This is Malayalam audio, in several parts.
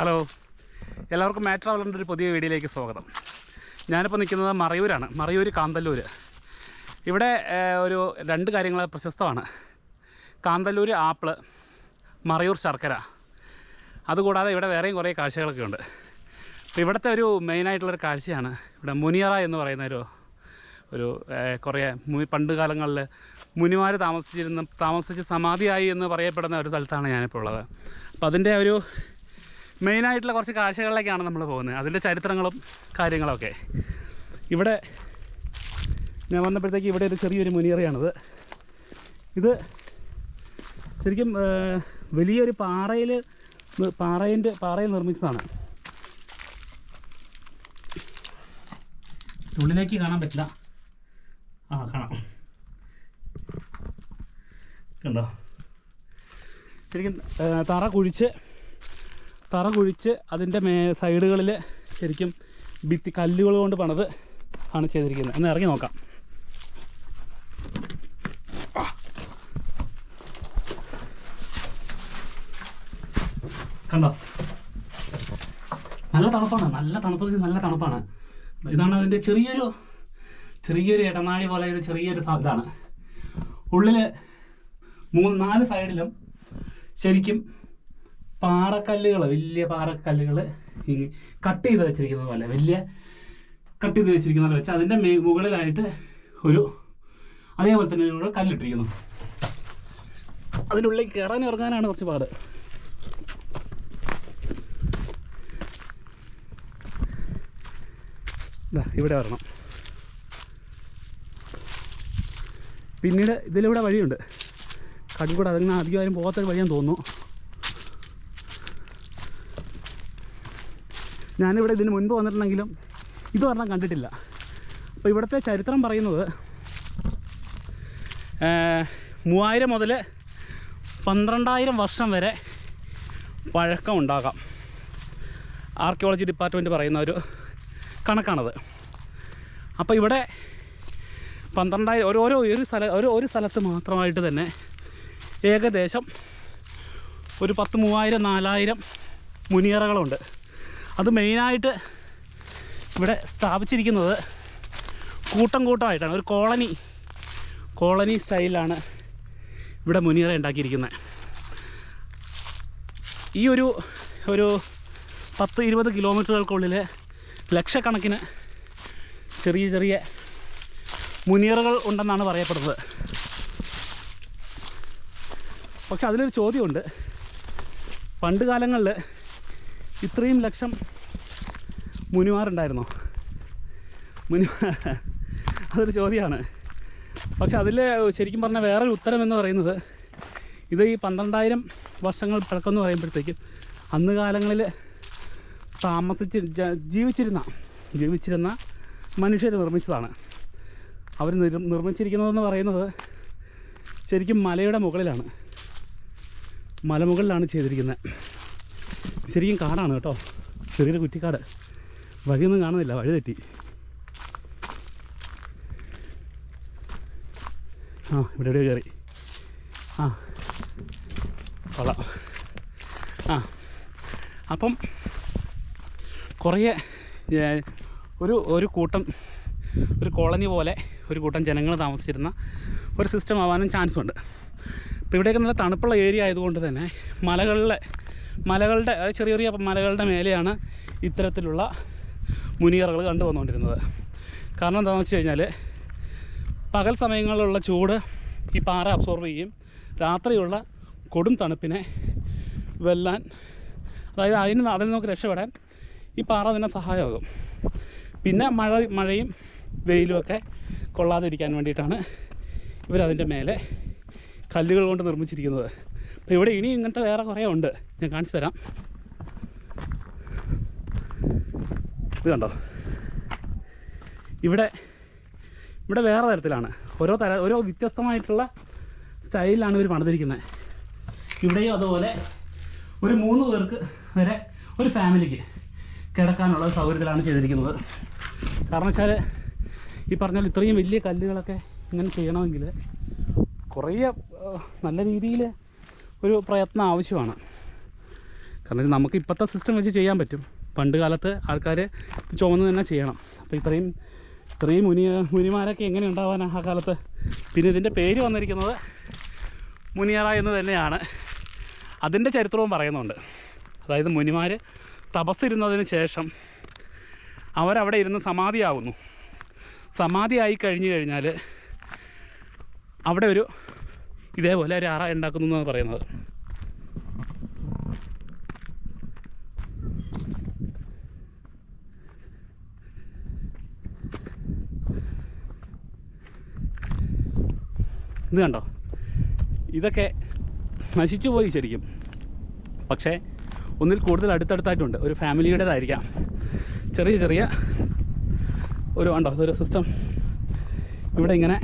ഹലോ. എല്ലാവർക്കും മാറ്റ് ട്രാവലറിന്റെ ഒരു പുതിയ വീഡിയോയിലേക്ക് സ്വാഗതം. ഞാനിപ്പോൾ നിൽക്കുന്നത് മറയൂരാണ്. മറയൂർ കാന്തല്ലൂർ ഇവിടെ ഒരു രണ്ട് കാര്യങ്ങൾ പ്രശസ്തമാണ്. കാന്തല്ലൂർ ആപ്പിൾ മറയൂർ ശർക്കര. അതുകൂടാതെ ഇവിടെ വേറെയും കുറേ കാഴ്ചകളൊക്കെ ഉണ്ട്. അപ്പോൾ ഇവിടുത്തെ ഒരു മെയിനായിട്ടുള്ളൊരു കാഴ്ചയാണ് ഇവിടെ മുനിയറ എന്ന് പറയുന്ന ഒരു ഒരു കുറേ പണ്ട് കാലങ്ങളിൽ മുനിമാർ താമസിച്ചിരുന്ന താമസിച്ച് സമാധിയായി എന്ന് പറയപ്പെടുന്ന ഒരു സ്ഥലത്താണ് ഞാനിപ്പോൾ ഉള്ളത്. അപ്പോൾ അതിന്റെ ഒരു മെയിനായിട്ടുള്ള കുറച്ച് കാഴ്ചകളിലേക്കാണ് നമ്മൾ പോകുന്നത്. അതിന്റെ ചരിത്രങ്ങളും കാര്യങ്ങളൊക്കെ. ഇവിടെ ഞാൻ വന്നപ്പോഴത്തേക്ക് ഇവിടെ ഒരു ചെറിയൊരു മുനിയറയാണിത് ഇത് ശരിക്കും വലിയൊരു പാറയിൽ പാറയിന്റെ പാറയിൽ നിർമ്മിച്ചതാണ്. ഉള്ളിലേക്ക് കാണാൻ പറ്റില്ല. ആ കാണാം. കണ്ടോ? ശരിക്കും തറ കുഴിച്ച് തറ കുഴിച്ച് അതിന്റെ മേ സൈഡുകളിൽ ശരിക്കും ഭിത്തി കല്ലുകൾ കൊണ്ട് പണത് ആണ് ചെയ്തിരിക്കുന്നത്. ഒന്ന് ഇറങ്ങി നോക്കാം. കണ്ടോ? നല്ല തണുപ്പാണ്. നല്ല തണുപ്പ് നല്ല തണുപ്പാണ്. ഇതാണ് അതിന്റെ ചെറിയൊരു ചെറിയൊരു ഇടനാഴി പോലെ ഒരു ചെറിയൊരു ഇതാണ്. ഉള്ളിൽ മൂന്ന് നാല് സൈഡിലും ശരിക്കും പാറക്കല്ലുകൾ വലിയ പാറക്കല്ലുകൾ ഈ കട്ട് ചെയ്ത് വെച്ചിരിക്കുന്നത് പോലെ വലിയ കട്ട് ചെയ്ത് വെച്ചിരിക്കുന്നത് പോലെ വെച്ച് അതിന്റെ മേ മുകളിലായിട്ട് ഒരു അതേപോലെ തന്നെ ഒരു കല്ലിട്ടിരിക്കുന്നു. അതിനുള്ളിൽ കയറാൻ ഇറങ്ങാനാണ് കുറച്ച് പാട്. ഇവിടെ വരണം. പിന്നീട് ഇതിലൂടെ വഴിയുണ്ട്. കടി കൂടെ അതിങ്ങനെ അധികം ആരും പോകാത്തൊരു വഴിയാന്ന് തോന്നുന്നു. ഞാനിവിടെ ഇതിന് മുൻപ് വന്നിട്ടുണ്ടെങ്കിലും ഇത് പറഞ്ഞാൽ കണ്ടിട്ടില്ല. അപ്പോൾ ഇവിടുത്തെ ചരിത്രം പറയുന്നത് മൂവായിരം മുതൽ പന്ത്രണ്ടായിരം വർഷം വരെ പഴക്കം ഉണ്ടാകാം. ആർക്കിയോളജി ഡിപ്പാർട്ട്മെന്റ് പറയുന്ന ഒരു കണക്കാണത്. അപ്പോൾ ഇവിടെ പന്ത്രണ്ടായിരം ഓരോരോ ഓരോ ഒരു സ്ഥല ഒരു ഒരു സ്ഥലത്ത് മാത്രമായിട്ട് തന്നെ ഏകദേശം ഒരു പത്ത് മൂവായിരം നാലായിരം മുനിയറകളുണ്ട്. അത് മെയിനായിട്ട് ഇവിടെ സ്ഥാപിച്ചിരിക്കുന്നത് കൂട്ടം കൂട്ടമായിട്ടാണ് ഒരു കോളനി കോളനി സ്റ്റൈലിലാണ് ഇവിടെ മുനിയറ ഉണ്ടാക്കിയിരിക്കുന്നത്. ഈ ഒരു ഒരു പത്ത് ഇരുപത് കിലോമീറ്ററുകൾക്കുള്ളിൽ ലക്ഷക്കണക്കിന് ചെറിയ ചെറിയ മുനിയറുകൾ ഉണ്ടെന്നാണ് പറയപ്പെടുന്നത്. പക്ഷെ അതിലൊരു ചോദ്യമുണ്ട്. പണ്ട് കാലങ്ങളിൽ ഇത്രയും ലക്ഷം മുനിമാറുണ്ടായിരുന്നോ മുനി അതൊരു ചോദ്യമാണ്. പക്ഷെ അതിൽ ശരിക്കും പറഞ്ഞാൽ വേറൊരു ഉത്തരം എന്ന് പറയുന്നത് ഇത് ഈ പന്ത്രണ്ടായിരം വർഷങ്ങൾ പഴക്കം പറയുമ്പോഴത്തേക്കും അന്ന് കാലങ്ങളിൽ താമസിച്ച് ജീവിച്ചിരുന്ന ജീവിച്ചിരുന്ന മനുഷ്യർ നിർമ്മിച്ചതാണ്. അവർ നിർ നിർമ്മിച്ചിരിക്കുന്നതെന്ന് പറയുന്നത് ശരിക്കും മലയുടെ മുകളിലാണ്. മലമുകളിലാണ് ചെയ്തിരിക്കുന്നത്. ശരിക്കും കാടാണ് കേട്ടോ. ചെറിയൊരു കുറ്റിക്കാട്. വഴിയൊന്നും കാണുന്നില്ല. വഴി തെറ്റി. ആ ഇവിടെ എവിടെയോ കയറി. ആ കൊള്ളാം. ആ അപ്പം കുറേ ഒരു ഒരു കൂട്ടം ഒരു കോളനി പോലെ ഒരു കൂട്ടം ജനങ്ങൾ താമസിച്ചിരുന്ന ഒരു സിസ്റ്റം ആവാനും ചാൻസ് ഉണ്ട്. ഇപ്പോൾ ഇവിടെയൊക്കെ നല്ല തണുപ്പുള്ള ഏരിയ ആയതുകൊണ്ട് തന്നെ മലകളിലെ മലകളുടെ ചെറിയ ചെറിയ മലകളുടെ മേലെയാണ് ഇത്തരത്തിലുള്ള മുനിയറകൾ കണ്ടു വന്നുകൊണ്ടിരുന്നത് കാരണം എന്താണെന്ന് വെച്ച് കഴിഞ്ഞാൽ പകൽ സമയങ്ങളിലുള്ള ചൂട് ഈ പാറ അബ്സോർബ് ചെയ്യും രാത്രിയുള്ള കൊടും തണുപ്പിനെ വെല്ലാൻ അതായത് അതിന് അതിൽ നമുക്ക് രക്ഷപ്പെടാൻ ഈ പാറ തന്നെ സഹായമാകും. പിന്നെ മഴ മഴയും വെയിലുമൊക്കെ കൊള്ളാതിരിക്കാൻ വേണ്ടിയിട്ടാണ് ഇവരതിന്റെ മേലെ കല്ലുകൾ കൊണ്ട് നിർമ്മിച്ചിരിക്കുന്നത്. അപ്പോൾ ഇവിടെ ഇനി ഇങ്ങനത്തെ വേറെ കുറേ ഉണ്ട്. ഞാൻ കാണിച്ചു തരാം. ഇത് കണ്ടോ? ഇവിടെ ഇവിടെ വേറെ തരത്തിലാണ്. ഓരോ തര ഓരോ വ്യത്യസ്തമായിട്ടുള്ള സ്റ്റൈലിലാണ് ഇവർ പണിതിരിക്കുന്നത്. ഇവിടെയും അതുപോലെ ഒരു മൂന്ന് പേർക്ക് വരെ ഒരു ഫാമിലിക്ക് കിടക്കാനുള്ള സൗകര്യത്തിലാണ് ചെയ്തിരിക്കുന്നത്. കാരണം വെച്ചാൽ ഈ പറഞ്ഞാൽ ഇത്രയും വലിയ കല്ലുകളൊക്കെ ഇങ്ങനെ ചെയ്യണമെങ്കിൽ കുറേ നല്ല രീതിയിൽ ഒരു പ്രയത്നം ആവശ്യമാണ്. കാരണം നമുക്ക് ഇപ്പോഴത്തെ സിസ്റ്റം വെച്ച് ചെയ്യാൻ പറ്റും. പണ്ട് കാലത്ത് ആൾക്കാർ ചുമന്ന് തന്നെ ചെയ്യണം. അപ്പോൾ ഇത്രയും ഇത്രയും മുനി മുനിമാരൊക്കെ എങ്ങനെ ഉണ്ടാവാനാണ് ആ കാലത്ത്? പിന്നെ ഇതിന്റെ പേര് വന്നിരിക്കുന്നത് മുനിയറ എന്ന് തന്നെയാണ്. അതിന്റെ ചരിത്രവും പറയുന്നുണ്ട്. അതായത് മുനിമാർ തപസ്സിരുന്നതിന് ശേഷം അവരവിടെ ഇരുന്ന് സമാധിയാവുന്നു. സമാധിയായി കഴിഞ്ഞു കഴിഞ്ഞാൽ അവിടെ ഒരു ഇതേപോലെ ഒരു അറ ഉണ്ടാക്കുന്നു എന്നാണ് പറയുന്നത്. ഇത് കണ്ടോ? ഇതൊക്കെ നശിച്ചു പോയി ശരിക്കും. പക്ഷേ ഒന്നിൽ കൂടുതൽ അടുത്തടുത്തായിട്ടുണ്ട്. ഒരു ഫാമിലിയുടേതായിരിക്കാം. ചെറിയ ചെറിയ ഒരു ഉണ്ടോ അതൊരു സിസ്റ്റം ഇവിടെ ഇങ്ങനെ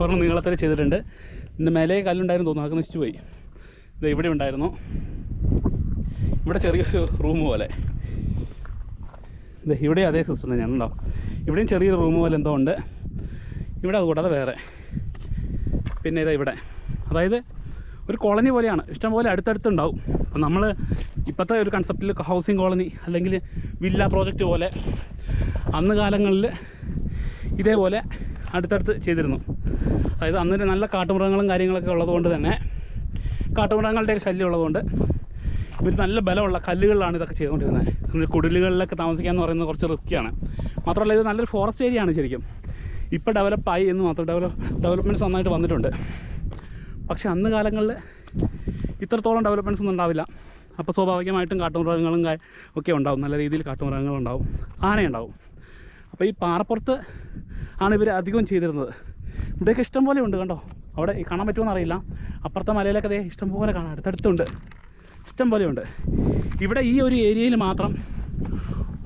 ഒരെണ്ണം നീളത്തിൽ ചെയ്തിട്ടുണ്ട്. ഇതിന്റെ മേലെ കല്ലുണ്ടായിരുന്നു തോന്നുന്നു. അതൊക്കെ നശിച്ചു പോയി. ഇത് ഇവിടെ ഉണ്ടായിരുന്നു. ഇവിടെ ചെറിയൊരു റൂം പോലെ. ഇവിടെ അതേ സിസ്റ്റം ഞാൻ ഉണ്ടോ ഇവിടെയും ചെറിയൊരു റൂം പോലെ എന്തോ ഉണ്ട്. ഇവിടെ അതുകൂടാതെ വേറെ. പിന്നെ ഇതാ ഇവിടെ. അതായത് ഒരു കോളനി പോലെയാണ്. ഇഷ്ടംപോലെ അടുത്തടുത്തുണ്ടാവും. അപ്പം നമ്മൾ ഇപ്പോഴത്തെ ഒരു കൺസെപ്റ്റിൽ ഹൗസിംഗ് കോളനി അല്ലെങ്കിൽ വില്ല പ്രോജക്റ്റ് പോലെ അന്ന് കാലങ്ങളിൽ ഇതേപോലെ അടുത്തടുത്ത് ചെയ്തിരുന്നു. അതായത് അന്നൊരു നല്ല കാട്ടുമൃഗങ്ങളും കാര്യങ്ങളൊക്കെ ഉള്ളതുകൊണ്ട് തന്നെ കാട്ടുമൃഗങ്ങളുടെ ശല്യം ഉള്ളതുകൊണ്ട് ഇവർ നല്ല ബലമുള്ള കല്ലുകളിലാണ് ഇതൊക്കെ ചെയ്തുകൊണ്ടിരുന്നത്. നമ്മൾ കുടിലുകളിലൊക്കെ താമസിക്കുക എന്ന് പറയുന്നത് കുറച്ച് റിസ്ക്കിയാണ് മാത്രമല്ല ഇത് നല്ലൊരു ഫോറസ്റ്റ് ഏരിയ ആണ് ശരിക്കും. ഇപ്പോൾ ഡെവലപ്പായി എന്ന് മാത്രം ഡെവലപ്പ് ഡെവലപ്മെന്റ്സ് നന്നായിട്ട് വന്നിട്ടുണ്ട്. പക്ഷേ അന്ന് കാലങ്ങളിൽ ഇത്രത്തോളം ഡെവലപ്മെന്റ്സ് ഒന്നും ഉണ്ടാവില്ല. അപ്പോൾ സ്വാഭാവികമായിട്ടും കാട്ടുമൃഗങ്ങളും ഒക്കെ ഉണ്ടാവും. നല്ല രീതിയിൽ കാട്ടുമൃഗങ്ങളുണ്ടാവും. ആനയുണ്ടാവും. അപ്പോൾ ഈ പാറപ്പുറത്ത് ആണ് ഇവർ അധികവും ചെയ്തിരുന്നത്. ഇവിടെയൊക്കെ ഇഷ്ടം പോലെ ഉണ്ട് കണ്ടോ? അവിടെ കാണാൻ പറ്റുമോ എന്നറിയില്ല. അപ്പുറത്തെ മലയിലൊക്കെ അതേ ഇഷ്ടം പോലെ കാണാം. അടുത്തടുത്തുണ്ട്. ഇഷ്ടം പോലെ ഉണ്ട്. ഇവിടെ ഈ ഒരു ഏരിയയിൽ മാത്രം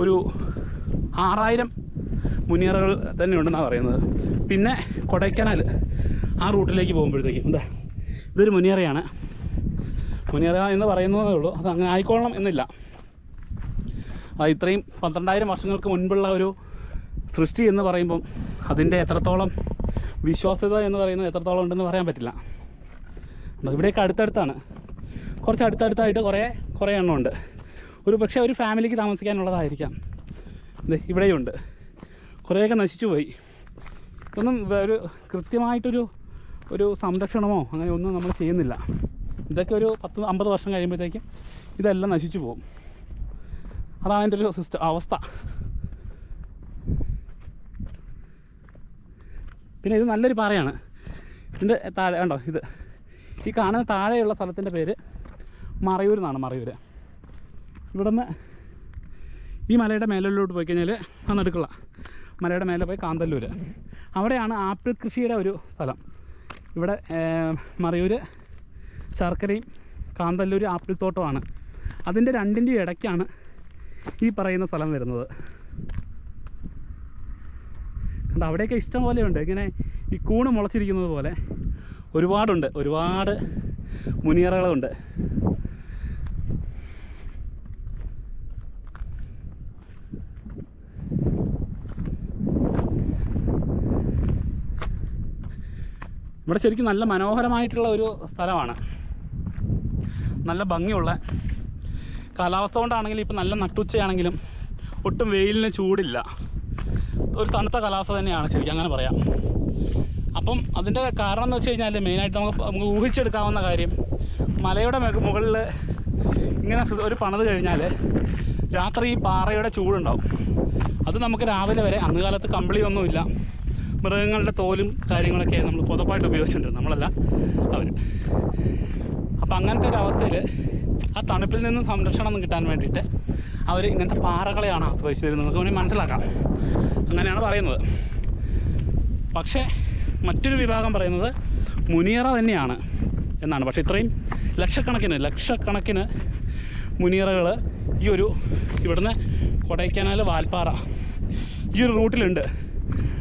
ഒരു ആറായിരം മുനിയറകൾ തന്നെ ഉണ്ടെന്നാണ് പറയുന്നത്. പിന്നെ കൊടൈക്കനാൽ ആ റൂട്ടിലേക്ക് പോകുമ്പോഴത്തേക്കും. എന്താ? ഇതൊരു മുനിയറയാണ് മുനിയറ എന്ന് പറയുന്നതേ ഉള്ളൂ. അത് അങ്ങനെ ആയിക്കോളണം എന്നില്ല. അത് ഇത്രയും പന്ത്രണ്ടായിരം വർഷങ്ങൾക്ക് മുൻപുള്ള ഒരു സൃഷ്ടി എന്ന് പറയുമ്പം അതിന്റെ എത്രത്തോളം വിശ്വാസ്യത എന്ന് പറയുന്നത് എത്രത്തോളം ഉണ്ടെന്ന് പറയാൻ പറ്റില്ല? ഇവിടെയൊക്കെ അടുത്തടുത്താണ്. കുറച്ച് അടുത്തടുത്തായിട്ട് കുറേ കുറേ എണ്ണം ഉണ്ട്. ഒരു പക്ഷേ ഒരു ഫാമിലിക്ക് താമസിക്കാനുള്ളതായിരിക്കാം. ഇത് ഇവിടെയുണ്ട് കുറേയൊക്കെ നശിച്ചു പോയി. ഇതൊന്നും ഒരു കൃത്യമായിട്ടൊരു ഒരു സംരക്ഷണമോ അങ്ങനെ ഒന്നും നമ്മൾ ചെയ്യുന്നില്ല. ഇതൊക്കെ ഒരു പത്ത് അമ്പത് വർഷം കഴിയുമ്പോഴത്തേക്കും ഇതെല്ലാം നശിച്ചു പോകും. അതാണ് എന്റെ ഒരു സിസ്റ്റം അവസ്ഥ. പിന്നെ ഇത് നല്ലൊരു പാറയാണ്. ഇതിന്റെ താഴെ കണ്ടോ ഇത്. ഈ കാണുന്ന താഴെയുള്ള സ്ഥലത്തിന്റെ പേര് മറയൂർ എന്നാണ് മറയൂർ. ഇവിടുന്ന് ഈ മലയുടെ മേലിലോട്ട് പോയി കഴിഞ്ഞാൽ ആ നടുക്കുള്ള മലയുടെ മേലെ പോയി കാന്തല്ലൂർ അവിടെയാണ് ആപ്പിൾ കൃഷിയുടെ ഒരു സ്ഥലം. ഇവിടെ മറയൂർ ശർക്കരയും കാന്തല്ലൂർ ആപ്പിൾ തോട്ടമാണ് അതിന്റെ രണ്ടിന്റെയും ഇടയ്ക്കാണ് ഈ പറയുന്ന സ്ഥലം വരുന്നത്. കണ്ടോ അവിടെയൊക്കെ ഇഷ്ടം ഉണ്ട് ഇങ്ങനെ ഈ കൂണ് മുളച്ചിരിക്കുന്നത് പോലെ ഒരുപാടുണ്ട്. ഒരുപാട് മുനിയറകളുണ്ട്. ഇവിടെ ശരിക്കും നല്ല മനോഹരമായിട്ടുള്ള ഒരു സ്ഥലമാണ്. നല്ല ഭംഗിയുള്ള കാലാവസ്ഥ കൊണ്ടാണെങ്കിലും ഇപ്പം നല്ല നട്ടുച്ചയാണെങ്കിലും ഒട്ടും വെയിലിന് ചൂടില്ല. ഒരു തണുത്ത കാലാവസ്ഥ തന്നെയാണ് ശരിക്കും അങ്ങനെ പറയാം. അപ്പം അതിന്റെ കാരണം എന്ന് വെച്ച് കഴിഞ്ഞാൽ മെയിനായിട്ട് നമുക്ക് നമുക്ക് ഊഹിച്ചെടുക്കാവുന്ന കാര്യം മലയുടെ മുകളിൽ ഇങ്ങനെ ഒരു പണിത് കഴിഞ്ഞാൽ രാത്രി ഈ പാറയുടെ ചൂടുണ്ടാവും. അത് നമുക്ക് രാവിലെ വരെ അന്ന് കാലത്ത് കമ്പിളിയൊന്നുമില്ല മൃഗങ്ങളുടെ തോലും കാര്യങ്ങളൊക്കെ നമ്മൾ പുതപ്പായിട്ട് ഉപയോഗിച്ചിട്ടുണ്ട് നമ്മളല്ല അവർ അപ്പം അങ്ങനത്തെ ഒരു അവസ്ഥയിൽ ആ തണുപ്പിൽ നിന്ന് സംരക്ഷണം കിട്ടാൻ വേണ്ടിയിട്ട് അവർ ഇങ്ങനത്തെ പാറകളെയാണ് ആശ്രയിച്ചിരുന്നത്. നമുക്ക് വേണമെങ്കിൽ മനസ്സിലാക്കാം. അങ്ങനെയാണ് പറയുന്നത്. പക്ഷേ മറ്റൊരു വിഭാഗം പറയുന്നത് മുനിയറ തന്നെയാണ് എന്നാണ്. പക്ഷേ ഇത്രയും ലക്ഷക്കണക്കിന് ലക്ഷക്കണക്കിന് മുനിയറകൾ ഈ ഒരു ഇവിടുന്ന് കൊടൈക്കനാൽ വാൽപ്പാറ ഈ ഒരു റൂട്ടിലുണ്ട്.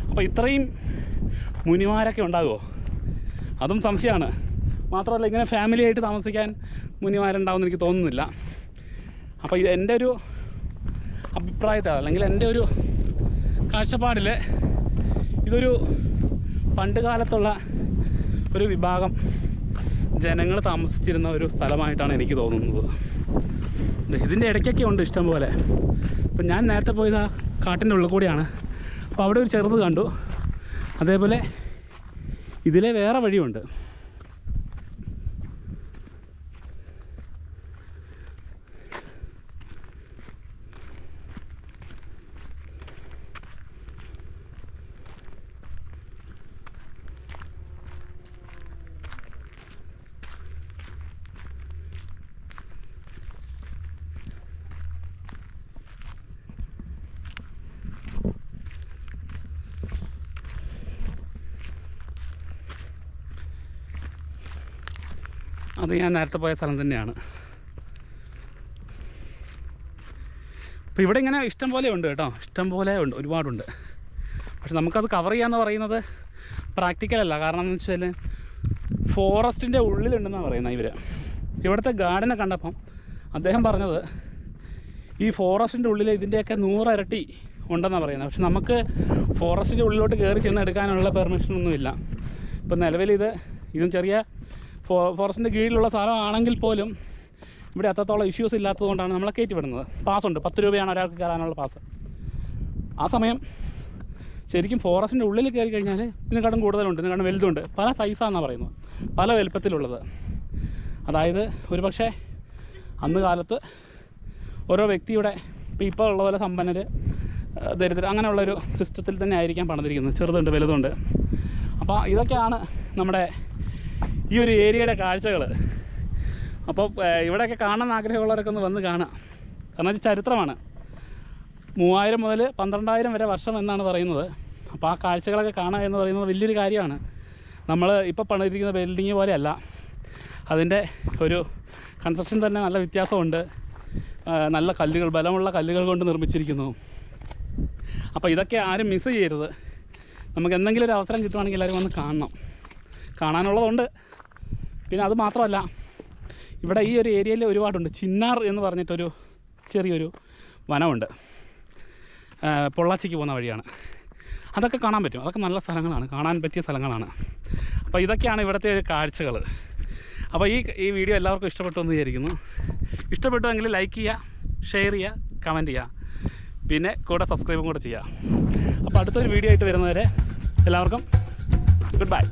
അപ്പോൾ ഇത്രയും മുനിമാരൊക്കെ ഉണ്ടാകുമോ അതും സംശയമാണ്. മാത്രമല്ല ഇങ്ങനെ ഫാമിലി ആയിട്ട് താമസിക്കാൻ മുനിമാരുണ്ടാവുമെന്ന് എനിക്ക് തോന്നുന്നില്ല. അപ്പോൾ ഇത് എന്റെ ഒരു അഭിപ്രായത്തിൽ അല്ലെങ്കിൽ എന്റെ ഒരു കാഴ്ചപ്പാടിൽ ഇതൊരു പണ്ട് കാലത്തുള്ള ഒരു വിഭാഗം ജനങ്ങൾ താമസിച്ചിരുന്ന ഒരു സ്ഥലമായിട്ടാണ് എനിക്ക് തോന്നുന്നത്. ഇതിന്റെ ഇടയ്ക്കൊക്കെ ഉണ്ട് ഇഷ്ടം പോലെ. ഇപ്പം ഞാൻ നേരത്തെ പോയത് ആ കാട്ടിന്റെ ഉള്ളിൽ കൂടിയാണ്. അപ്പോൾ അവിടെ ഒരു ചെറുത് കണ്ടു. അതേപോലെ ഇതിലെ വേറെ വഴിയുണ്ട്. അത് ഞാൻ നേരത്തെ പോയ സ്ഥലം തന്നെയാണ്. അപ്പോൾ ഇവിടെ ഇങ്ങനെ ഇഷ്ടം പോലെ ഉണ്ട് കേട്ടോ. ഇഷ്ടം പോലെ ഉണ്ട് ഒരുപാടുണ്ട്. പക്ഷെ നമുക്കത് കവർ ചെയ്യാമെന്ന് പറയുന്നത് പ്രാക്ടിക്കലല്ല കാരണം എന്ന് വെച്ചാൽ ഫോറസ്റ്റിന്റെ ഉള്ളിലുണ്ടെന്നാണ് പറയുന്നത് ഇവർ ഇവിടുത്തെ ഗാർഡനെ കണ്ടപ്പം അദ്ദേഹം പറഞ്ഞത് ഈ ഫോറസ്റ്റിന്റെ ഉള്ളിൽ ഇതിന്റെയൊക്കെ നൂറരട്ടി ഉണ്ടെന്നാണ് പറയുന്നത്. പക്ഷെ നമുക്ക് ഫോറസ്റ്റിന്റെ ഉള്ളിലോട്ട് കയറി ചെന്ന് എടുക്കാനുള്ള പെർമിഷനൊന്നുമില്ല ഇപ്പം നിലവിൽ ഇത് ഇതും ചെറിയ ഫോ ഫോറസ്റ്റിന്റെ കീഴിലുള്ള സ്ഥലമാണെങ്കിൽ പോലും ഇവിടെ അത്രത്തോളം ഇഷ്യൂസ് ഇല്ലാത്തതുകൊണ്ടാണ് നമ്മളെ കയറ്റി വിടുന്നത് പാസ്സുണ്ട് പത്ത് രൂപയാണ് ഒരാൾക്ക് കയറാനുള്ള പാസ് ആ സമയം ശരിക്കും ഫോറസ്റ്റിന്റെ ഉള്ളിൽ കയറി കഴിഞ്ഞാൽ ഇതിനെക്കാട്ടും കൂടുതലുണ്ട്. ഇതിനെക്കാട്ടും വലുതുണ്ട്. പല സൈസാണെന്നാണ് പറയുന്നത്. പല വലുപ്പത്തിലുള്ളത്. അതായത് ഒരു പക്ഷേ അന്ന് കാലത്ത് ഓരോ വ്യക്തിയുടെ ഇപ്പോൾ ഉള്ള പോലെ സമ്പന്നർ ദരിദ്ര അങ്ങനെയുള്ളൊരു സിസ്റ്റത്തിൽ തന്നെ ആയിരിക്കാം പണിതിരിക്കുന്നത്. ചെറുതുണ്ട് വലുതുണ്ട്. അപ്പോൾ ഇതൊക്കെയാണ് നമ്മുടെ ഈ ഒരു ഏരിയയുടെ കാഴ്ചകൾ അപ്പോൾ ഇവിടെയൊക്കെ കാണാൻ ആഗ്രഹമുള്ളവരൊക്കെ ഒന്ന് വന്ന് കാണാം. കാരണം വെച്ചാൽ ചരിത്രമാണ്. മൂവായിരം മുതൽ പന്ത്രണ്ടായിരം വരെ വർഷം എന്നാണ് പറയുന്നത്. അപ്പോൾ ആ കാഴ്ചകളൊക്കെ കാണുക എന്ന് പറയുന്നത് വലിയൊരു കാര്യമാണ്. നമ്മൾ ഇപ്പോൾ പണിതിരിക്കുന്ന ബിൽഡിങ് പോലെയല്ല. അതിന്റെ ഒരു കൺസ്ട്രക്ഷൻ തന്നെ നല്ല വ്യത്യാസമുണ്ട്. നല്ല കല്ലുകൾ ബലമുള്ള കല്ലുകൾ കൊണ്ട് നിർമ്മിച്ചിരിക്കുന്നു. അപ്പോൾ ഇതൊക്കെ ആരും മിസ് ചെയ്യരുത്. നമുക്ക് എന്തെങ്കിലും ഒരു അവസരം കിട്ടുവാണെങ്കിൽ എല്ലാവരും വന്ന് കാണണം. കാണാനുള്ളതുണ്ട്. പിന്നെ അത് മാത്രമല്ല ഇവിടെ ഈ ഒരു ഏരിയയിൽ ഒരുപാടുണ്ട്. ചിന്നാർ എന്ന് പറഞ്ഞിട്ടൊരു ചെറിയൊരു വനമുണ്ട്. പൊള്ളാച്ചിക്ക് പോകുന്ന വഴിയാണ്. അതൊക്കെ കാണാൻ പറ്റും. അതൊക്കെ നല്ല സ്ഥലങ്ങളാണ്. കാണാൻ പറ്റിയ സ്ഥലങ്ങളാണ്. അപ്പോൾ ഇതൊക്കെയാണ് ഇവിടുത്തെ ഒരു കാഴ്ചകൾ അപ്പോൾ ഈ ഈ വീഡിയോ എല്ലാവർക്കും ഇഷ്ടപ്പെട്ടു എന്ന് വിചാരിക്കുന്നു. ഇഷ്ടപ്പെട്ടുവെങ്കിൽ ലൈക്ക് ചെയ്യുക ഷെയർ ചെയ്യുക കമന്റ് ചെയ്യുക. പിന്നെ കൂടെ സബ്സ്ക്രൈബും കൂടെ ചെയ്യുക. അപ്പോൾ അടുത്തൊരു വീഡിയോ ആയിട്ട് വരുന്നവരെ എല്ലാവർക്കും ഗുഡ് ബൈ